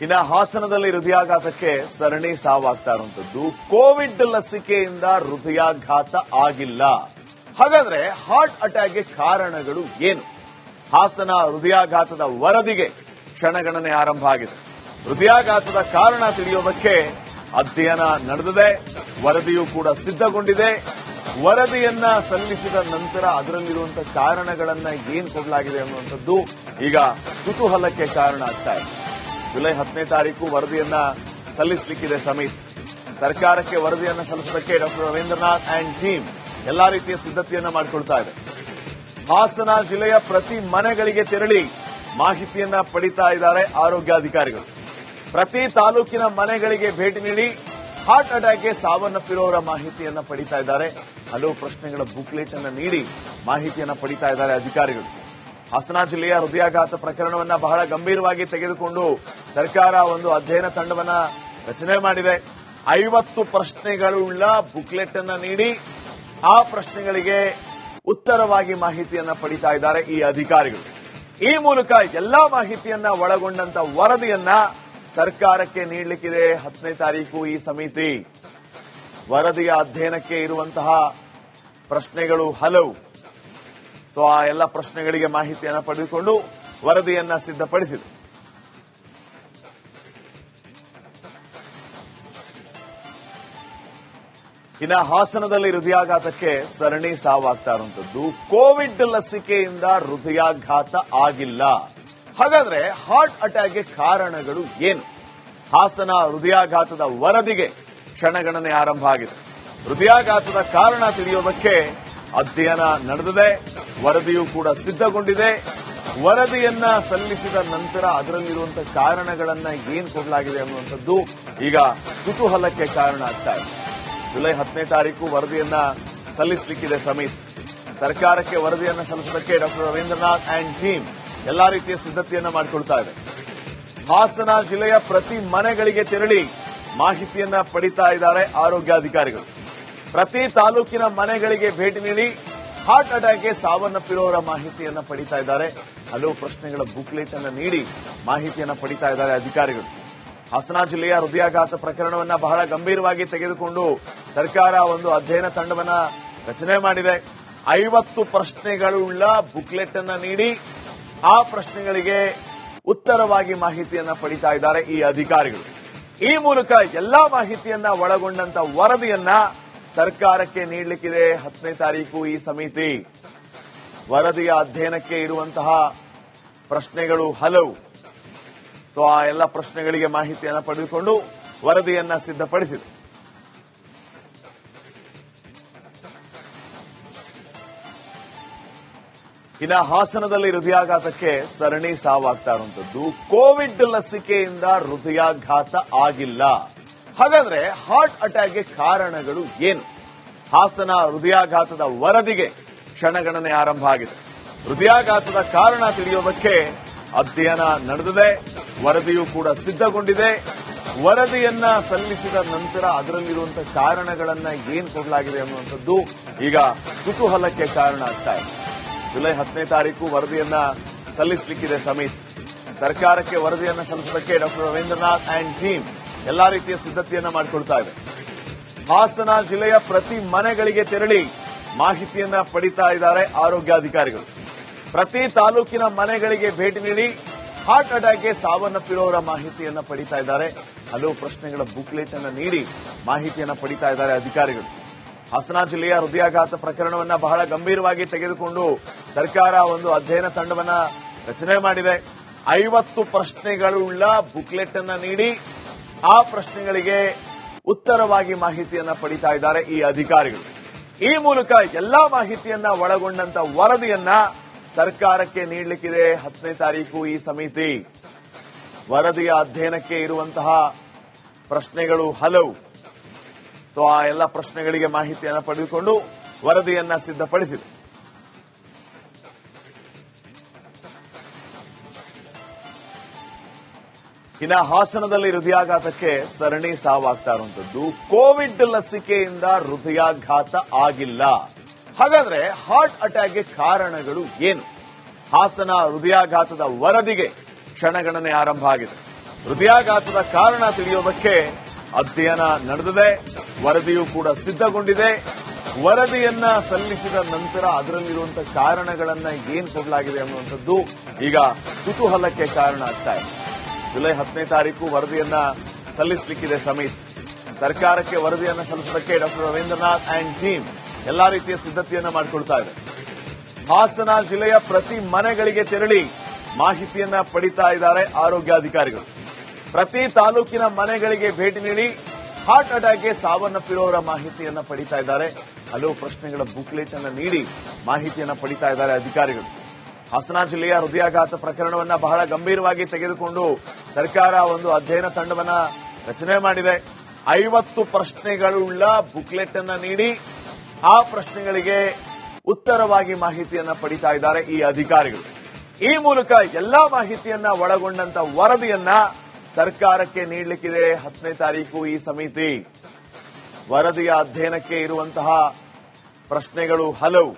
ಇನ್ನ ಹಾಸನದಲ್ಲಿ ಹೃದಯಾಘಾತಕ್ಕೆ ಸರಣಿ ಸಾವಾಗ್ತಾ ಇರುವಂತದ್ದು ಕೋವಿಡ್ ಲಸಿಕೆಯಿಂದ ಹೃದಯಾಘಾತ ಆಗಿಲ್ಲ. ಹಾಗಾದ್ರೆ ಹಾರ್ಟ್ ಅಟ್ಯಾಕ್ಗೆ ಕಾರಣಗಳು ಏನು? ಹಾಸನ ಹೃದಯಾಘಾತದ ವರದಿಗೆ ಕ್ಷಣಗಣನೆ ಆರಂಭ ಆಗಿದೆ. ಹೃದಯಾಘಾತದ ಕಾರಣ ತಿಳಿಯೋದಕ್ಕೆ ಅಧ್ಯಯನ ನಡೆದಿದೆ. ವರದಿಯೂ ಕೂಡ ಸಿದ್ಧಗೊಂಡಿದೆ. ವರದಿಯನ್ನ ಸಲ್ಲಿಸಿದ ನಂತರ ಅದರಲ್ಲಿರುವಂತಹ ಕಾರಣಗಳನ್ನ ಏನ್ ಕೊಡಲಾಗಿದೆ ಅನ್ನುವಂಥದ್ದು ಈಗ ಕುತೂಹಲಕ್ಕೆ ಕಾರಣ ಆಗ್ತಾ ಇದೆ. ಜುಲೈ ಹತ್ತನೇ ತಾರೀಕು ವರದಿಯನ್ನ ಸಲ್ಲಿಸಲಿಕ್ಕಿದೆ ಸಮಿತಿ ಸರ್ಕಾರಕ್ಕೆ ವರದಿಯನ್ನು ಸಲ್ಲಿಸೋದಕ್ಕೆ ಡಾಕ್ಟರ್ ರವೀಂದ್ರನಾಥ್ ಅಂಡ್ ಟೀಮ್ ಎಲ್ಲಾ ರೀತಿಯ ಸಿದ್ಧತೆಯನ್ನ ಮಾಡಿಕೊಳ್ತಾ ಇದೆ. ಹಾಸನ ಜಿಲ್ಲೆಯ ಪ್ರತಿ ಮನೆಗಳಿಗೆ ತೆರಳಿ ಮಾಹಿತಿಯನ್ನ ಪಡಿತಾ ಇದ್ದಾರೆ ಆರೋಗ್ಯಾಧಿಕಾರಿಗಳು. ಪ್ರತಿ ತಾಲೂಕಿನ ಮನೆಗಳಿಗೆ ಭೇಟಿ ನೀಡಿ ಹಾರ್ಟ್ ಅಟ್ಯಾಕ್ಗೆ ಸಾವನ್ನಪ್ಪಿರೋರ ಮಾಹಿತಿಯನ್ನ ಪಡಿತಾ ಇದ್ದಾರೆ. ಹಲವು ಪ್ರಶ್ನೆಗಳ ಬುಕ್ಲೆಟ್ ಅನ್ನು ನೀಡಿ ಮಾಹಿತಿಯನ್ನ ಪಡಿತಾ ಇದ್ದಾರೆ ಅಧಿಕಾರಿಗಳು. ಹಾಸನ ಜಿಲ್ಲೆಯ ಹೃದಯಾಘಾತ ಪ್ರಕರಣವನ್ನ ಬಹಳ ಗಂಭೀರವಾಗಿ ತೆಗೆದುಕೊಂಡು ಸರ್ಕಾರ ಒಂದು ಅಧ್ಯಯನ ತಂಡವನ್ನ ರಚನೆ ಮಾಡಿದೆ. ಐವತ್ತು ಪ್ರಶ್ನೆಗಳುಳ್ಳ ಬುಕ್ಲೆಟ್ ಅನ್ನ ನೀಡಿ ಆ ಪ್ರಶ್ನೆಗಳಿಗೆ ಉತ್ತರವಾಗಿ ಮಾಹಿತಿಯನ್ನ ಪಡಿತಾ ಇದ್ದಾರೆ ಈ ಅಧಿಕಾರಿಗಳು. ಈ ಮೂಲಕ ಎಲ್ಲಾ ಮಾಹಿತಿಯನ್ನ ಒಳಗೊಂಡಂತ ವರದಿಯನ್ನ ಸರ್ಕಾರಕ್ಕೆ ನೀಡಲಿಕ್ಕಿದೆ ಹತ್ತನೇ ತಾರೀಕು ಈ ಸಮಿತಿ. ವರದಿಯ ಅಧ್ಯಯನಕ್ಕೆ ಇರುವಂತಹ ಪ್ರಶ್ನೆಗಳು ಹಲವು. ಸೊ, ಆ ಎಲ್ಲ ಪ್ರಶ್ನೆಗಳಿಗೆ ಮಾಹಿತಿಯನ್ನು ಪಡೆದುಕೊಂಡು ವರದಿಯನ್ನ ಸಿದ್ಧಪಡಿಸಿದೆ. ಇನ್ನ ಹಾಸನದಲ್ಲಿ ಹೃದಯಾಘಾತಕ್ಕೆ ಸರಣಿ ಸಾವಾಗ್ತಾ ಇರುವಂತದ್ದು ಕೋವಿಡ್ ಲಸಿಕೆಯಿಂದ ಹೃದಯಾಘಾತ ಆಗಿಲ್ಲ. ಹಾಗಾದ್ರೆ ಹಾರ್ಟ್ ಅಟ್ಯಾಕ್ಗೆ ಕಾರಣಗಳು ಏನು? ಹಾಸನ ಹೃದಯಾಘಾತದ ವರದಿಗೆ ಕ್ಷಣಗಣನೆ ಆರಂಭ ಆಗಿದೆ. ಹೃದಯಾಘಾತದ ಕಾರಣ ತಿಳಿಯೋದಕ್ಕೆ ಅಧ್ಯಯನ ನಡೆದಿದೆ. ವರದಿಯೂ ಕೂಡ ಸಿದ್ಧಗೊಂಡಿದೆ. ವರದಿಯನ್ನ ಸಲ್ಲಿಸಿದ ನಂತರ ಅದರಲ್ಲಿರುವಂತಹ ಕಾರಣಗಳನ್ನ ಏನ್ ಕೊಡಲಾಗಿದೆ ಅನ್ನುವಂಥದ್ದು ಈಗ ಕುತೂಹಲಕ್ಕೆ ಕಾರಣ ಆಗ್ತಾ ಇದೆ. ಜುಲೈ ಹತ್ತನೇ ತಾರೀಕು ವರದಿಯನ್ನ ಸಲ್ಲಿಸಲಿಕ್ಕಿದೆ ಸಮಿತಿ ಸರ್ಕಾರಕ್ಕೆ ವರದಿಯನ್ನು ಸಲ್ಲಿಸೋದಕ್ಕೆ ಡಾಕ್ಟರ್ ರವೀಂದ್ರನಾಥ್ ಅಂಡ್ ಟೀಮ್ ಎಲ್ಲಾ ರೀತಿಯ ಸಿದ್ಧತೆಯನ್ನು ಮಾಡಿಕೊಳ್ತಾ ಇದೆ. ಹಾಸನ ಜಿಲ್ಲೆಯ ಪ್ರತಿ ಮನೆಗಳಿಗೆ ತೆರಳಿ ಮಾಹಿತಿಯನ್ನ ಪಡಿತಾ ಇದ್ದಾರೆ ಆರೋಗ್ಯಾಧಿಕಾರಿಗಳು. ಪ್ರತಿ ತಾಲೂಕಿನ ಮನೆಗಳಿಗೆ ಭೇಟಿ ನೀಡಿ ಹಾರ್ಟ್ ಅಟ್ಯಾಕ್ಗೆ ಸಾವನ್ನಪ್ಪಿರುವವರ ಮಾಹಿತಿಯನ್ನು ಪಡಿತಾ ಇದ್ದಾರೆ. ಹಲವು ಪ್ರಶ್ನೆಗಳ ಬುಕ್ಲೆಟ್ ಅನ್ನು ನೀಡಿ ಮಾಹಿತಿಯನ್ನು ಪಡಿತಾ ಇದ್ದಾರೆ ಅಧಿಕಾರಿಗಳು. ಹಾಸನ ಜಿಲ್ಲೆಯ ಹೃದಯಾಘಾತ ಪ್ರಕರಣವನ್ನ ಬಹಳ ಗಂಭೀರವಾಗಿ ತೆಗೆದುಕೊಂಡು ಸರ್ಕಾರ ಒಂದು ಅಧ್ಯಯನ ತಂಡವನ್ನ ರಚನೆ ಮಾಡಿದೆ. ಐವತ್ತು ಪ್ರಶ್ನೆಗಳುಳ್ಳ ಬುಕ್ಲೆಟ್ ಅನ್ನ ನೀಡಿ ಆ ಪ್ರಶ್ನೆಗಳಿಗೆ ಉತ್ತರವಾಗಿ ಮಾಹಿತಿಯನ್ನ ಪಡಿತಾ ಇದ್ದಾರೆ ಈ ಅಧಿಕಾರಿಗಳು. ಈ ಮೂಲಕ ಎಲ್ಲಾ ಮಾಹಿತಿಯನ್ನ ಒಳಗೊಂಡಂತ ವರದಿಯನ್ನ ಸರ್ಕಾರಕ್ಕೆ ನೀಡಲಿಕ್ಕಿದೆ ಹತ್ತನೇ ತಾರೀಕು ಈ ಸಮಿತಿ. ವರದಿಯ ಅಧ್ಯಯನಕ್ಕೆ ಇರುವಂತಹ ಪ್ರಶ್ನೆಗಳು ಹಲವು. ಸೊ ಆ ಎಲ್ಲ ಪ್ರಶ್ನೆಗಳಿಗೆ ಮಾಹಿತಿಯನ್ನು ಪಡೆದುಕೊಂಡು ವರದಿಯನ್ನ ಸಿದ್ಧಪಡಿಸಿದೆ. ಇನ್ನ ಹಾಸನದಲ್ಲಿ ಹೃದಯಾಘಾತಕ್ಕೆ ಸರಣಿ ಸಾವಾಗ್ತಾ ಇರುವಂತದ್ದು ಕೋವಿಡ್ ಲಸಿಕೆಯಿಂದ ಹೃದಯಾಘಾತ ಆಗಿಲ್ಲ. ಹಾಗಾದ್ರೆ ಹಾರ್ಟ್ ಅಟ್ಯಾಕ್ಗೆ ಕಾರಣಗಳು ಏನು? ಹಾಸನ ಹೃದಯಾಘಾತದ ವರದಿಗೆ ಕ್ಷಣಗಣನೆ ಆರಂಭ ಆಗಿದೆ. ಹೃದಯಾಘಾತದ ಕಾರಣ ತಿಳಿಯೋದಕ್ಕೆ ಅಧ್ಯಯನ ನಡೆದಿದೆ. ವರದಿಯೂ ಕೂಡ ಸಿದ್ಧಗೊಂಡಿದೆ. ವರದಿಯನ್ನ ಸಲ್ಲಿಸಿದ ನಂತರ ಅದರಲ್ಲಿರುವಂತಹ ಕಾರಣಗಳನ್ನ ಏನ್ ಕೊಡಲಾಗಿದೆ ಅನ್ನುವಂಥದ್ದು ಈಗ ಕುತೂಹಲಕ್ಕೆ ಕಾರಣ ಆಗ್ತಾ ಇದೆ. ಜುಲೈ ಹತ್ತನೇ ತಾರೀಕು ವರದಿಯನ್ನ ಸಲ್ಲಿಸಲಿಕ್ಕಿದೆ ಸಮಿತಿ ಸರ್ಕಾರಕ್ಕೆ ವರದಿಯನ್ನ ಸಲ್ಲಿಸೋದಕ್ಕೆ ಡಾಕ್ಟರ್ ರವೀಂದ್ರನಾಥ್ ಅಂಡ್ ಟೀಮ್ ಎಲ್ಲಾ ರೀತಿಯ ಸಿದ್ಧತೆಯನ್ನ ಮಾಡಿಕೊಳ್ತಾ ಇದೆ. ಹಾಸನ ಜಿಲ್ಲೆಯ ಪ್ರತಿ ಮನೆಗಳಿಗೆ ತೆರಳಿ ಮಾಹಿತಿಯನ್ನ ಪಡಿತಾ ಇದ್ದಾರೆ ಆರೋಗ್ಯಾಧಿಕಾರಿಗಳು. ಪ್ರತಿ ತಾಲೂಕಿನ ಮನೆಗಳಿಗೆ ಭೇಟಿ ನೀಡಿ ಹಾರ್ಟ್ ಅಟ್ಯಾಕ್ಗೆ ಸಾವನ್ನಪ್ಪಿರೋರ ಮಾಹಿತಿಯನ್ನ ಪಡಿತಾ ಇದ್ದಾರೆ. ಹಲವು ಪ್ರಶ್ನೆಗಳ ಬುಕ್ಲೆಟ್ ಅನ್ನು ನೀಡಿ ಮಾಹಿತಿಯನ್ನ ಪಡಿತಾ ಇದ್ದಾರೆ ಅಧಿಕಾರಿಗಳು. ಹಾಸನ ಜಿಲ್ಲೆಯ ಹೃದಯಾಘಾತ ಪ್ರಕರಣವನ್ನ ಬಹಳ ಗಂಭೀರವಾಗಿ ತೆಗೆದುಕೊಂಡು ಸರ್ಕಾರ ಒಂದು ಅಧ್ಯಯನ ತಂಡವನ್ನ ರಚನೆ ಮಾಡಿದೆ. ಐವತ್ತು ಪ್ರಶ್ನೆಗಳುಳ್ಳ ಬುಕ್ಲೆಟ್ ಅನ್ನ ನೀಡಿ ಆ ಪ್ರಶ್ನೆಗಳಿಗೆ ಉತ್ತರವಾಗಿ ಮಾಹಿತಿಯನ್ನ ಪಡಿತಾ ಇದ್ದಾರೆ ಈ ಅಧಿಕಾರಿಗಳು. ಈ ಮೂಲಕ ಎಲ್ಲಾ ಮಾಹಿತಿಯನ್ನ ಒಳಗೊಂಡಂತ ವರದಿಯನ್ನ ಸರ್ಕಾರಕ್ಕೆ ನೀಡಲಿಕ್ಕಿದೆ ಹತ್ತನೇ ತಾರೀಕು ಈ ಸಮಿತಿ. ವರದಿಯ ಅಧ್ಯಯನಕ್ಕೆ ಇರುವಂತಹ ಪ್ರಶ್ನೆಗಳು ಹಲವು. ಸೊ ಆ ಎಲ್ಲ ಪ್ರಶ್ನೆಗಳಿಗೆ ಮಾಹಿತಿಯನ್ನು ಪಡೆದುಕೊಂಡು ವರದಿಯನ್ನ ಸಿದ್ಧಪಡಿಸಿದೆ. ಇನ್ನು ಹಾಸನದಲ್ಲಿ ಹೃದಯಾಘಾತಕ್ಕೆ ಸರಣಿ ಸಾವಾಗ್ತಾ ಇರುವಂತದ್ದು ಕೋವಿಡ್ ಲಸಿಕೆಯಿಂದ ಹೃದಯಾಘಾತ ಆಗಿಲ್ಲ. ಹಾಗಾದ್ರೆ ಹಾರ್ಟ್ ಅಟ್ಯಾಕ್ಗೆ ಕಾರಣಗಳು ಏನು? ಹಾಸನ ಹೃದಯಾಘಾತದ ವರದಿಗೆ ಕ್ಷಣಗಣನೆ ಆರಂಭ ಆಗಿದೆ. ಹೃದಯಾಘಾತದ ಕಾರಣ ತಿಳಿಯೋದಕ್ಕೆ ಅಧ್ಯಯನ ನಡೆದಿದೆ. ವರದಿಯೂ ಕೂಡ ಸಿದ್ಧಗೊಂಡಿದೆ. ವರದಿಯನ್ನ ಸಲ್ಲಿಸಿದ ನಂತರ ಅದರಲ್ಲಿರುವಂತಹ ಕಾರಣಗಳನ್ನ ಏನ್ ಕೊಡಲಾಗಿದೆ ಅನ್ನುವಂಥದ್ದು ಈಗ ಕುತೂಹಲಕ್ಕೆ ಕಾರಣ ಆಗ್ತಾ ಇದೆ. ಜುಲೈ ಹತ್ತನೇ ತಾರೀಕು ವರದಿಯನ್ನ ಸಲ್ಲಿಸಲಿಕ್ಕಿದೆ ಸಮಿತಿ. ಸರ್ಕಾರಕ್ಕೆ ವರದಿಯನ್ನು ಸಲ್ಲಿಸೋದಕ್ಕೆ ಡಾಕ್ಟರ್ ರವೀಂದ್ರನಾಥ್ ಅಂಡ್ ಟೀಮ್ ಎಲ್ಲಾ ರೀತಿಯ ಸಿದ್ಧತೆಯನ್ನು ಮಾಡಿಕೊಳ್ತಾ ಇದೆ. ಹಾಸನ ಜಿಲ್ಲೆಯ ಪ್ರತಿ ಮನೆಗಳಿಗೆ ತೆರಳಿ ಮಾಹಿತಿಯನ್ನ ಪಡಿತಾ ಇದ್ದಾರೆ ಆರೋಗ್ಯಾಧಿಕಾರಿಗಳು. ಪ್ರತಿ ತಾಲೂಕಿನ ಮನೆಗಳಿಗೆ ಭೇಟಿ ನೀಡಿ ಹಾರ್ಟ್ ಅಟ್ಯಾಕ್ಗೆ ಸಾವನ್ನಪ್ಪಿರುವವರ ಮಾಹಿತಿಯನ್ನ ಪಡಿತಾ ಇದ್ದಾರೆ. ಹಲವು ಪ್ರಶ್ನೆಗಳ ಬುಕ್ಲೆಟ್ ಅನ್ನು ನೀಡಿ ಮಾಹಿತಿಯನ್ನ ಪಡಿತಾ ಇದ್ದಾರೆ ಅಧಿಕಾರಿಗಳು. ಹಾಸನ ಜಿಲ್ಲೆಯ ಹೃದಯಾಘಾತ ಪ್ರಕರಣವನ್ನ ಬಹಳ ಗಂಭೀರವಾಗಿ ತೆಗೆದುಕೊಂಡು ಸರ್ಕಾರ ಒಂದು ಅಧ್ಯಯನ ತಂಡವನ್ನ ರಚನೆ ಮಾಡಿದೆ. ಐವತ್ತು ಪ್ರಶ್ನೆಗಳುಳ್ಳ ಬುಕ್ಲೆಟ್ ಅನ್ನು ನೀಡಿ ಆ ಪ್ರಶ್ನೆಗಳಿಗೆ ಉತ್ತರವಾಗಿ ಮಾಹಿತಿಯನ್ನ ಪಡಿತಾ ಇದ್ದಾರೆ ಈ ಅಧಿಕಾರಿಗಳು. ಈ ಮೂಲಕ ಎಲ್ಲಾ ಮಾಹಿತಿಯನ್ನ ಒಳಗೊಂಡಂತ ವರದಿಯನ್ನ ಸರ್ಕಾರಕ್ಕೆ ನೀಡಲಿಕ್ಕಿದೆ ಹತ್ತನೇ ತಾರೀಕು ಈ ಸಮಿತಿ. ವರದಿಯ ಅಧ್ಯಯನಕ್ಕೆ ಇರುವಂತಹ ಪ್ರಶ್ನೆಗಳು ಹಲವು.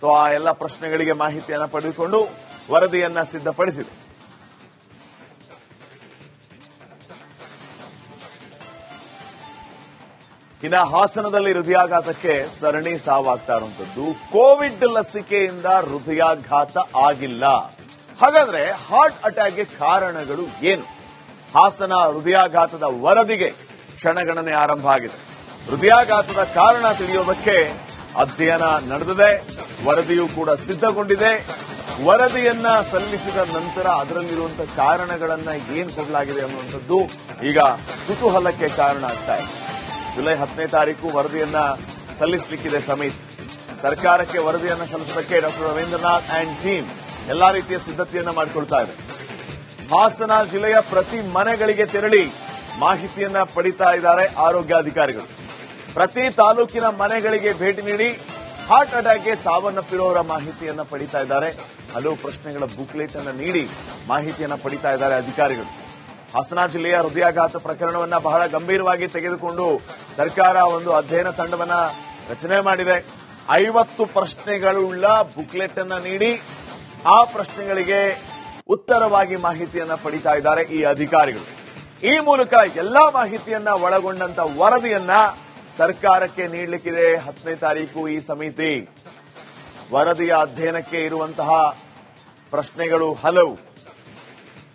ಸೊ, ಆ ಎಲ್ಲ ಪ್ರಶ್ನೆಗಳಿಗೆ ಮಾಹಿತಿಯನ್ನು ಪಡೆದುಕೊಂಡು ವರದಿಯನ್ನ ಸಿದ್ಧಪಡಿಸಿದೆ. ಇನ್ನ ಹಾಸನದಲ್ಲಿ ಹೃದಯಾಘಾತಕ್ಕೆ ಸರಣಿ ಸಾವಾಗ್ತಾ ಇರುವಂತದ್ದು ಕೋವಿಡ್ ಲಸಿಕೆಯಿಂದ ಹೃದಯಾಘಾತ ಆಗಿಲ್ಲ. ಹಾಗಾದ್ರೆ ಹಾರ್ಟ್ ಅಟ್ಯಾಕ್ಗೆ ಕಾರಣಗಳು ಏನು? ಹಾಸನ ಹೃದಯಾಘಾತದ ವರದಿಗೆ ಕ್ಷಣಗಣನೆ ಆರಂಭ ಆಗಿದೆ. ಹೃದಯಾಘಾತದ ಕಾರಣ ತಿಳಿಯೋದಕ್ಕೆ ಅಧ್ಯಯನ ನಡೆದಿದೆ. ವರದಿಯೂ ಕೂಡ ಸಿದ್ಧಗೊಂಡಿದೆ. ವರದಿಯನ್ನ ಸಲ್ಲಿಸಿದ ನಂತರ ಅದರಲ್ಲಿರುವಂತಹ ಕಾರಣಗಳನ್ನ ಏನ್ ಕೊಡಲಾಗಿದೆ ಅನ್ನುವಂಥದ್ದು ಈಗ ಕುತೂಹಲಕ್ಕೆ ಕಾರಣ ಆಗ್ತಾ ಇದೆ. ಜುಲೈ ಹತ್ತನೇ ತಾರೀಕು ವರದಿಯನ್ನ ಸಲ್ಲಿಸಲಿಕ್ಕಿದೆ ಸಮಿತಿ ಸರ್ಕಾರಕ್ಕೆ ವರದಿಯನ್ನು ಸಲ್ಲಿಸೋದಕ್ಕೆ ಡಾಕ್ಟರ್ ರವೀಂದ್ರನಾಥ್ ಅಂಡ್ ಟೀಮ್ ಎಲ್ಲಾ ರೀತಿಯ ಸಿದ್ಧತೆಯನ್ನ ಮಾಡಿಕೊಳ್ತಾ ಇದೆ. ಹಾಸನ ಜಿಲ್ಲೆಯ ಪ್ರತಿ ಮನೆಗಳಿಗೆ ತೆರಳಿ ಮಾಹಿತಿಯನ್ನ ಪಡಿತಾ ಇದ್ದಾರೆ ಆರೋಗ್ಯಾಧಿಕಾರಿಗಳು. ಪ್ರತಿ ತಾಲೂಕಿನ ಮನೆಗಳಿಗೆ ಭೇಟಿ ನೀಡಿ ಹಾರ್ಟ್ ಅಟ್ಯಾಕ್ಗೆ ಸಾವನ್ನಪ್ಪಿರುವವರ ಮಾಹಿತಿಯನ್ನ ಪಡಿತಾ ಇದ್ದಾರೆ. ಹಲವು ಪ್ರಶ್ನೆಗಳ ಬುಕ್ಲೆಟ್ ಅನ್ನು ನೀಡಿ ಮಾಹಿತಿಯನ್ನ ಪಡಿತಾ ಇದ್ದಾರೆ ಅಧಿಕಾರಿಗಳು. ಹಾಸನ ಜಿಲ್ಲೆಯ ಹೃದಯಾಘಾತ ಪ್ರಕರಣವನ್ನ ಬಹಳ ಗಂಭೀರವಾಗಿ ತೆಗೆದುಕೊಂಡು ಸರ್ಕಾರ ಒಂದು ಅಧ್ಯಯನ ತಂಡವನ್ನ ರಚನೆ ಮಾಡಿದೆ. ಐವತ್ತು ಪ್ರಶ್ನೆಗಳುಳ್ಳ ಬುಕ್ಲೆಟ್ ಅನ್ನ ನೀಡಿ ಆ ಪ್ರಶ್ನೆಗಳಿಗೆ ಉತ್ತರವಾಗಿ ಮಾಹಿತಿಯನ್ನ ಪಡಿತಾ ಇದ್ದಾರೆ ಈ ಅಧಿಕಾರಿಗಳು. ಈ ಮೂಲಕ ಎಲ್ಲಾ ಮಾಹಿತಿಯನ್ನ ಒಳಗೊಂಡಂತ ವರದಿಯನ್ನ ಸರ್ಕಾರಕ್ಕೆ ನೀಡಲಿಕ್ಕಿದೆ ಹತ್ತನೇ ತಾರೀಕು ಈ ಸಮಿತಿ. ವರದಿಯ ಅಧ್ಯಯನಕ್ಕೆ ಇರುವಂತಹ ಪ್ರಶ್ನೆಗಳು ಹಲವು.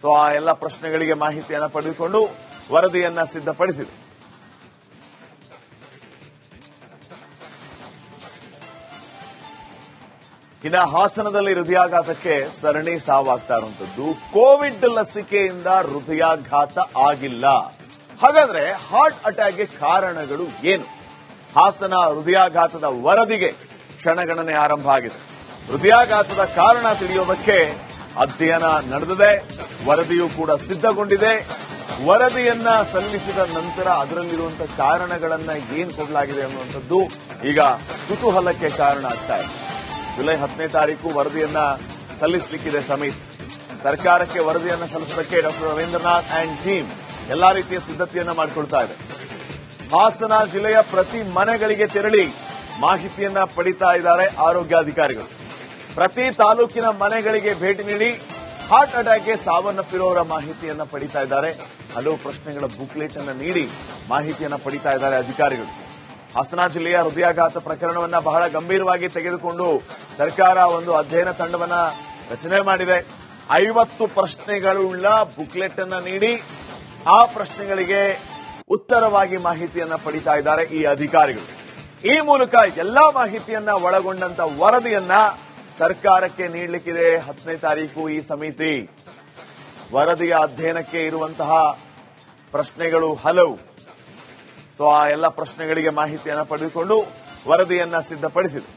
ಸೊ ಆ ಎಲ್ಲ ಪ್ರಶ್ನೆಗಳಿಗೆ ಮಾಹಿತಿಯನ್ನು ಪಡೆದುಕೊಂಡು ವರದಿಯನ್ನ ಸಿದ್ಧಪಡಿಸಿದೆ. ಇನ್ನ ಹಾಸನದಲ್ಲಿ ಹೃದಯಾಘಾತಕ್ಕೆ ಸರಣಿ ಸಾವಾಗ್ತಾ ಇರುವಂತದ್ದು. ಕೋವಿಡ್ ಲಸಿಕೆಯಿಂದ ಹೃದಯಾಘಾತ ಆಗಿಲ್ಲ. ಹಾಗಾದ್ರೆ ಹಾರ್ಟ್ ಅಟ್ಯಾಕ್ಗೆ ಕಾರಣಗಳು ಏನು? ಹಾಸನ ಹೃದಯಾಘಾತದ ವರದಿಗೆ ಕ್ಷಣಗಣನೆ ಆರಂಭ ಆಗಿದೆ. ಹೃದಯಾಘಾತದ ಕಾರಣ ತಿಳಿಯೋದಕ್ಕೆ ಅಧ್ಯಯನ ನಡೆದಿದೆ. ವರದಿಯೂ ಕೂಡ ಸಿದ್ಧಗೊಂಡಿದೆ. ವರದಿಯನ್ನ ಸಲ್ಲಿಸಿದ ನಂತರ ಅದರಲ್ಲಿರುವಂತಹ ಕಾರಣಗಳನ್ನ ಏನ್ ಕೊಡಲಾಗಿದೆ ಅನ್ನುವಂಥದ್ದು ಈಗ ಕುತೂಹಲಕ್ಕೆ ಕಾರಣ ಆಗ್ತಾ ಇದೆ. ಜುಲೈ ಹತ್ತನೇ ತಾರೀಕು ವರದಿಯನ್ನ ಸಲ್ಲಿಸಲಿಕ್ಕಿದೆ ಸಮಿತಿ ಸರ್ಕಾರಕ್ಕೆ ವರದಿಯನ್ನ ಸಲ್ಲಿಸೋದಕ್ಕೆ ಡಾಕ್ಟರ್ ರವೀಂದ್ರನಾಥ್ ಅಂಡ್ ಟೀಮ್ ಎಲ್ಲಾ ರೀತಿಯ ಸಿದ್ಧತೆಯನ್ನ ಮಾಡಿಕೊಳ್ತಾ ಇದೆ. ಹಾಸನ ಜಿಲ್ಲೆಯ ಪ್ರತಿ ಮನೆಗಳಿಗೆ ತೆರಳಿ ಮಾಹಿತಿಯನ್ನ ಪಡಿತಾ ಇದ್ದಾರೆ ಆರೋಗ್ಯಾಧಿಕಾರಿಗಳು. ಪ್ರತಿ ತಾಲೂಕಿನ ಮನೆಗಳಿಗೆ ಭೇಟಿ ನೀಡಿ ಹಾರ್ಟ್ ಅಟ್ಯಾಕ್ಗೆ ಸಾವನ್ನಪ್ಪಿರುವವರ ಮಾಹಿತಿಯನ್ನ ಪಡೀತಾ ಇದ್ದಾರೆ. ಹಲವು ಪ್ರಶ್ನೆಗಳ ಬುಕ್ಲೆಟ್ ಅನ್ನು ನೀಡಿ ಮಾಹಿತಿಯನ್ನ ಪಡೀತಾ ಇದ್ದಾರೆ ಅಧಿಕಾರಿಗಳು. ಹಾಸನ ಜಿಲ್ಲೆಯ ಹೃದಯಾಘಾತ ಪ್ರಕರಣವನ್ನ ಬಹಳ ಗಂಭೀರವಾಗಿ ತೆಗೆದುಕೊಂಡು ಸರ್ಕಾರ ಒಂದು ಅಧ್ಯಯನ ತಂಡವನ್ನ ರಚನೆ ಮಾಡಿದೆ. ಐವತ್ತು ಪ್ರಶ್ನೆಗಳುಳ್ಳ ಬುಕ್ಲೆಟ್ ಅನ್ನು ನೀಡಿ ಆ ಪ್ರಶ್ನೆಗಳಿಗೆ ಉತ್ತರವಾಗಿ ಮಾಹಿತಿಯನ್ನ ಪಡೀತಾ ಇದ್ದಾರೆ ಈ ಅಧಿಕಾರಿಗಳು. ಈ ಮೂಲಕ ಎಲ್ಲಾ ಮಾಹಿತಿಯನ್ನ ಒಳಗೊಂಡಂತ ವರದಿಯನ್ನ ಸರ್ಕಾರಕ್ಕೆ ನೀಡಲಿಕ್ಕಿದೆ ಹತ್ತನೇ ತಾರೀಕು ಈ ಸಮಿತಿ. ವರದಿಯ ಅಧ್ಯಯನಕ್ಕೆ ಇರುವಂತಹ ಪ್ರಶ್ನೆಗಳು ಹಲವು. ಸೊ ಆ ಎಲ್ಲ ಪ್ರಶ್ನೆಗಳಿಗೆ ಮಾಹಿತಿಯನ್ನು ಪಡೆದುಕೊಂಡು ವರದಿಯನ್ನ ಸಿದ್ಧಪಡಿಸಿದೆ.